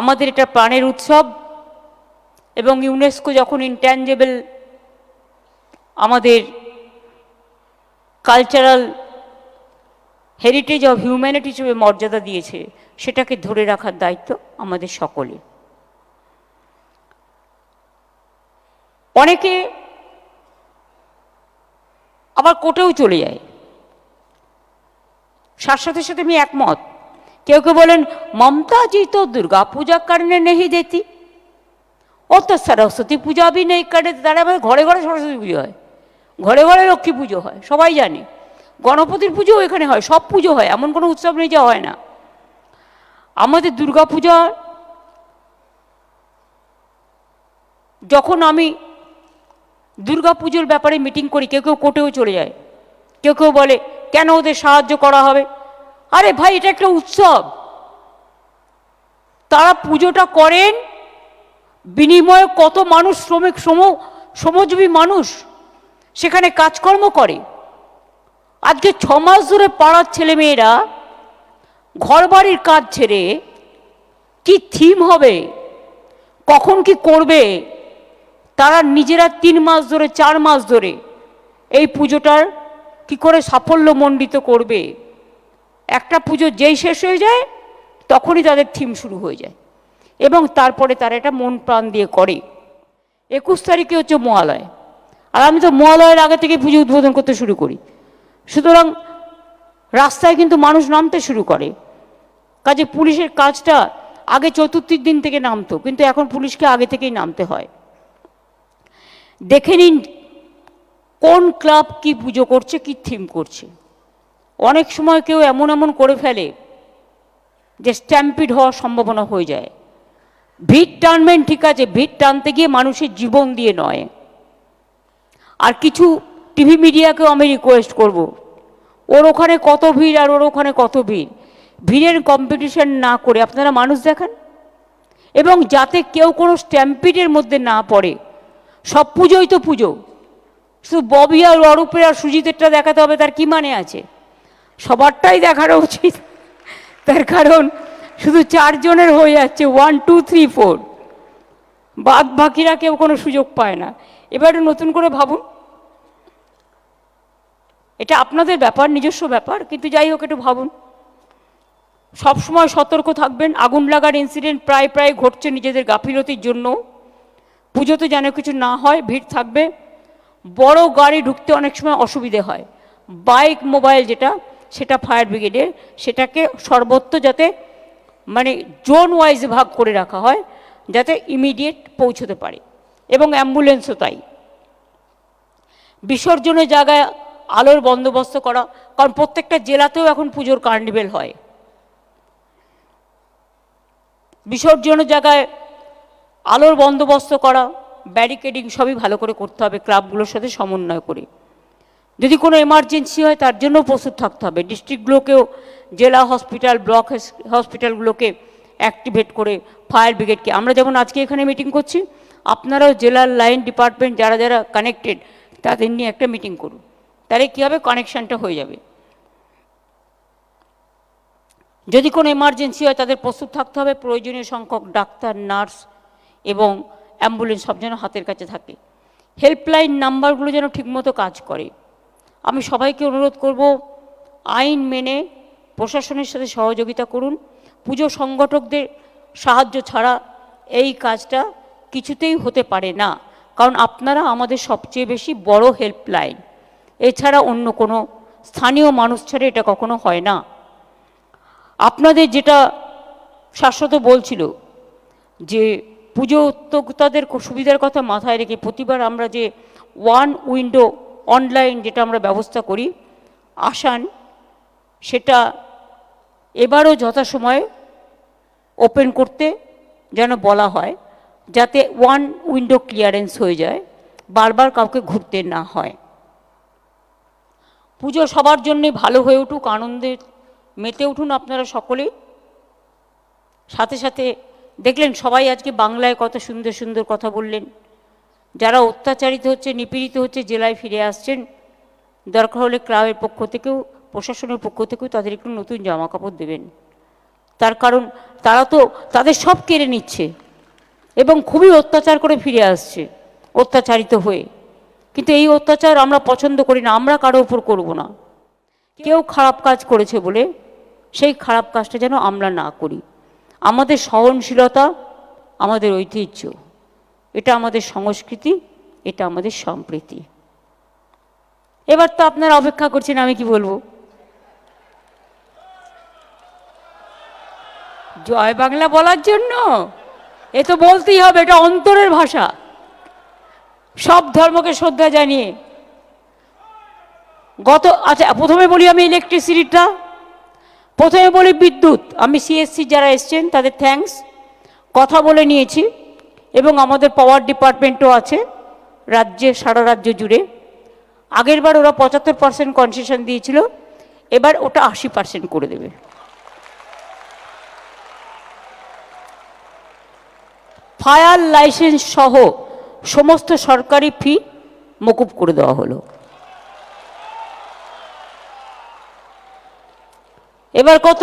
আমাদের এটা প্রাণের উৎসব এবং ইউনেস্কো যখন ইনট্যাঞ্জেবল আমাদের কালচারাল হেরিটেজ অফ হিউম্যানিটি হিসেবে মর্যাদা দিয়েছে, সেটাকে ধরে রাখার দায়িত্ব আমাদের সকলের। অনেকে আবার কোর্টেও চলে যায়। শাশ্বতের সাথে আমি একমত। কেউ কেউ বলেন ममता जी तो दुर्गा पूजा करने नहीं देती ও তো সরস্বতী পূজা বি নেই করে তারা আমাদের ঘরে ঘরে সরস্বতী পুজো হয় ঘরে ঘরে লক্ষ্মী পুজো হয় সবাই জানে গণপতির পুজোও এখানে হয় সব পুজো হয় এমন কোনো উৎসব নেই যা হয় না আমাদের দুর্গা পূজা যখন আমি দুর্গা পুজোর ব্যাপারে মিটিং করি কেউ কেউ কোর্টেও চলে যায় কেউ কেউ বলে কেন ওদের সাহায্য করা হবে আরে ভাই, এটা একটা উৎসব। তারা পুজোটা করেন, বিনিময়ে কত মানুষ শ্রমিক, শ্রম, শ্রমজীবী মানুষ সেখানে কাজকর্ম করে। আজকে ছ মাস ধরে পাড়ার ছেলেমেয়েরা ঘর বাড়ির কাজ ছেড়ে কি থিম হবে, কখন কি করবে, তারা নিজেরা তিন মাস ধরে, চার মাস ধরে এই পুজোটার কি করে সাফল্যমণ্ডিত করবে। একটা পুজো যেই শেষ হয়ে যায়, তখনই তাদের থিম শুরু হয়ে যায়। এবং তারপরে তারা এটা মন প্রাণ দিয়ে করে। একুশ তারিখে হচ্ছে মহালয়। আর আমি তো মহালয়ের আগে থেকে পুজো উদ্বোধন করতে শুরু করি। সুতরাং রাস্তায় কিন্তু মানুষ নামতে শুরু করে। কাজে পুলিশের কাজটা আগে চতুর্থীর দিন থেকে নামতো, কিন্তু এখন পুলিশকে আগে থেকেই নামতে হয়। দেখে নিন কোন ক্লাব কি পুজো করছে, কি থিম করছে। অনেক সময় কেউ এমন এমন করে ফেলে যে স্ট্যাম্পিড হওয়ার সম্ভাবনা হয়ে যায়। ভিড় টানবেন ঠিক আছে, ভিড় টানতে গিয়ে মানুষের জীবন দিয়ে নয়। আর কিছু টিভি মিডিয়াকেও আমি রিকোয়েস্ট করব। ওর ওখানে কত ভিড় আর ওর ওখানে কত ভিড়? ভিড়ের কম্পিটিশন না করে আপনারা মানুষ দেখান। এবং যাতে কেউ কোনো স্ট্যাম্পিডের মধ্যে না পড়ে, সব পুজোই তো পুজো। শুধু ববি আর অরূপের আর সুজিতেরটা দেখাতে হবে, তার কি মানে আছে? সবারটাই দেখানো উচিত। তার কারণ শুধু চারজনের হয়ে যাচ্ছে ওয়ান টু থ্রি ফোর বাদ বাকিরা কেউ কোনো সুযোগ পায় না। এবারে নতুন করে ভাবুন। এটা আপনাদের ব্যাপার, নিজস্ব ব্যাপার, কিন্তু যাই হোক একটু ভাবুন। সবসময় সতর্ক থাকবেন, আগুন লাগার ইনসিডেন্ট প্রায় প্রায় ঘটছে নিজেদের গাফিলতির জন্য। পুজোতে যেন কিছু না হয়, ভিড় থাকবে। বড় গাড়ি ঢুকতে অনেক সময় অসুবিধে হয়। বাইক, মোবাইল যেটা সেটা ফায়ার ব্রিগেডের, সেটাকে সর্বত্র যাতে মানে জোন ওয়াইজ ভাগ করে রাখা হয়, যাতে ইমিডিয়েট পৌঁছতে পারে। এবং অ্যাম্বুলেন্সও তাই। বিসর্জনের জায়গায় আলোর বন্দোবস্ত করা, কারণ প্রত্যেকটা জেলাতেও এখন পুজোর কার্নিভেল হয়। বিসর্জনের জায়গায় আলোর বন্দোবস্ত করা, ব্যারিকেডিং সবই ভালো করে করতে হবে, ক্লাবগুলোর সাথে সমন্বয় করে। যদি কোনো এমার্জেন্সি হয়, তার জন্য প্রস্তুত থাকতে হবে। ডিস্ট্রিক্টগুলোকেও জেলা হসপিটাল ব্লক হসপিটালগুলোকে অ্যাক্টিভেট করে ফায়ার ব্রিগেডকে আমরা যেমন আজকে এখানে মিটিং করছি, আপনারাও জেলার লাইন ডিপার্টমেন্ট যারা যারা কানেক্টেড তাদের নিয়ে একটা মিটিং করুন। তাহলে কী হবে? কানেকশানটা হয়ে যাবে। যদি কোনো এমার্জেন্সি হয়, তাদের প্রস্তুত থাকতে হবে। প্রয়োজনীয় সংখ্যক ডাক্তার নার্স এবং অ্যাম্বুলেন্স সব যেন হাতের কাছে থাকে। হেল্পলাইন নাম্বারগুলো যেন ঠিকমতো কাজ করে। আমি সবাইকে অনুরোধ করব, আইন মেনে প্রশাসনের সাথে সহযোগিতা করুন। পুজো সংগঠকদের সাহায্য ছাড়া এই কাজটা কিছুতেই হতে পারে না, কারণ আপনারা আমাদের সবচেয়ে বেশি বড় হেল্পলাইন। এছাড়া অন্য কোনো স্থানীয় মানুষ ছাড়া এটা কখনো হয় না। আপনাদের যেটা শাশ্বত বলছিল যে পুজো উদ্যোক্তাদের সুবিধার কথা মাথায় রেখে প্রতিবার আমরা যে ওয়ান উইন্ডো অনলাইন যেটা আমরা ব্যবস্থা করি, আসান, সেটা এবারও যথাসময়ে ওপেন করতে যেন বলা হয়, যাতে ওয়ান উইন্ডো ক্লিয়ারেন্স হয়ে যায়, বারবার কাউকে ঘুরতে না হয়। পুজো সবার জন্যে ভালো হয়ে উঠুক, আনন্দে মেতে উঠুন আপনারা সকলেই সাথে সাথে দেখলেন সবাই আজকে বাংলায় কত সুন্দর সুন্দর কথা বললেন। যারা অত্যাচারিত হচ্ছে, নিপীড়িত হচ্ছে, জেলায় ফিরে আসছেন, দরকার হলে ক্লাবের পক্ষ থেকেও, প্রশাসনের পক্ষ থেকেও তাদের একটু নতুন জামা কাপড় দেবেন। তার কারণ, তারা তো তাদের সব কেড়ে নিচ্ছে এবং খুবই অত্যাচার করে ফিরে আসছে, অত্যাচারিত হয়ে। কিন্তু এই অত্যাচার আমরা পছন্দ করি না, আমরা কারও উপর করব না। কেউ খারাপ কাজ করেছে বলে, সেই খারাপ কাজটা যেন আমরা না করি। আমাদের সহনশীলতা, আমাদের ঐতিহ্য। এটা আমাদের সংস্কৃতি, এটা আমাদের সম্প্রীতি। এবার তো আপনারা অপেক্ষা করছেন, আমি কি বলব? জয় বাংলা বলার জন্য? এ তো বলতেই হবে, এটা অন্তরের ভাষা। সব ধর্মকে শ্রদ্ধা জানিয়ে। গত আচ্ছা প্রথমে বলি আমি ইলেকট্রিসিটিটা প্রথমে বলি বিদ্যুৎ। আমি সিএসসি যারা এসছেন, তাদের থ্যাঙ্কস কথা বলে নিয়েছি। এবং আমাদের পাওয়ার ডিপার্টমেন্টও আছে, রাজ্যে, সারা রাজ্য জুড়ে। আগের বার ওরা পঁচাত্তর পার্সেন্ট কনসেশন দিয়েছিল, এবার ওটা আশি পার্সেন্ট করে দেবে। ফায়ার লাইসেন্স সহ সমস্ত সরকারি ফি মকুব করে দেওয়া হলো। এবার কত?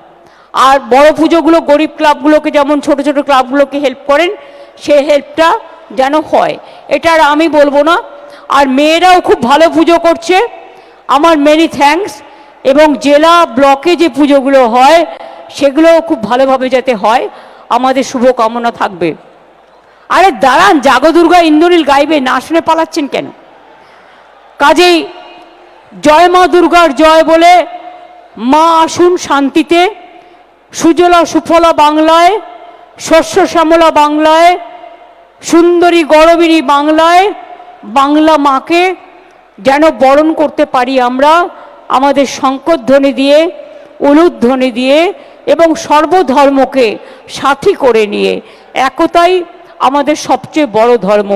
আর বড় পুজোগুলো গরিব ক্লাবগুলোকে, যেমন ছোট ছোট ক্লাবগুলোকে হেল্প করেন, সে হেল্পটা যেন হয়। এটা আর আমি বলব না। আর মেয়েরাও খুব ভালো পুজো করছে। আমার মেনি থ্যাঙ্কস এবং জেলা ব্লকে যে পুজোগুলো হয়, সেগুলোও খুব ভালোভাবে যাতে হয়। আমাদের শুভকামনা থাকবে। আরে দাঁড়ান জাগদুর্গা ইন্দ্রনীল গাইবে, না শুনে পালাচ্ছেন কেন? কাজেই জয় মা দুর্গার জয় বলে মা আসুন শান্তিতে। সুজলা সুফলা বাংলায়, শস্য শ্যামলা বাংলায়, সুন্দরী গরবিনী বাংলায়, বাংলা মাকে যেন বরণ করতে পারি আমরা, আমাদের শঙ্করধ্বনি দিয়ে, উলুধ্বনি দিয়ে এবং সর্বধর্মকে সাথী করে নিয়ে। একতাই আমাদের সবচেয়ে বড় ধর্ম।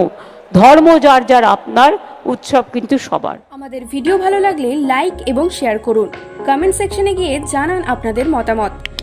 ধর্ম যার যার আপনার উৎসব কিন্তু সবার। আমাদের ভিডিও ভালো লাগলে লাইক এবং শেয়ার করুন। কমেন্ট সেকশনে গিয়ে জানান আপনাদের মতামত।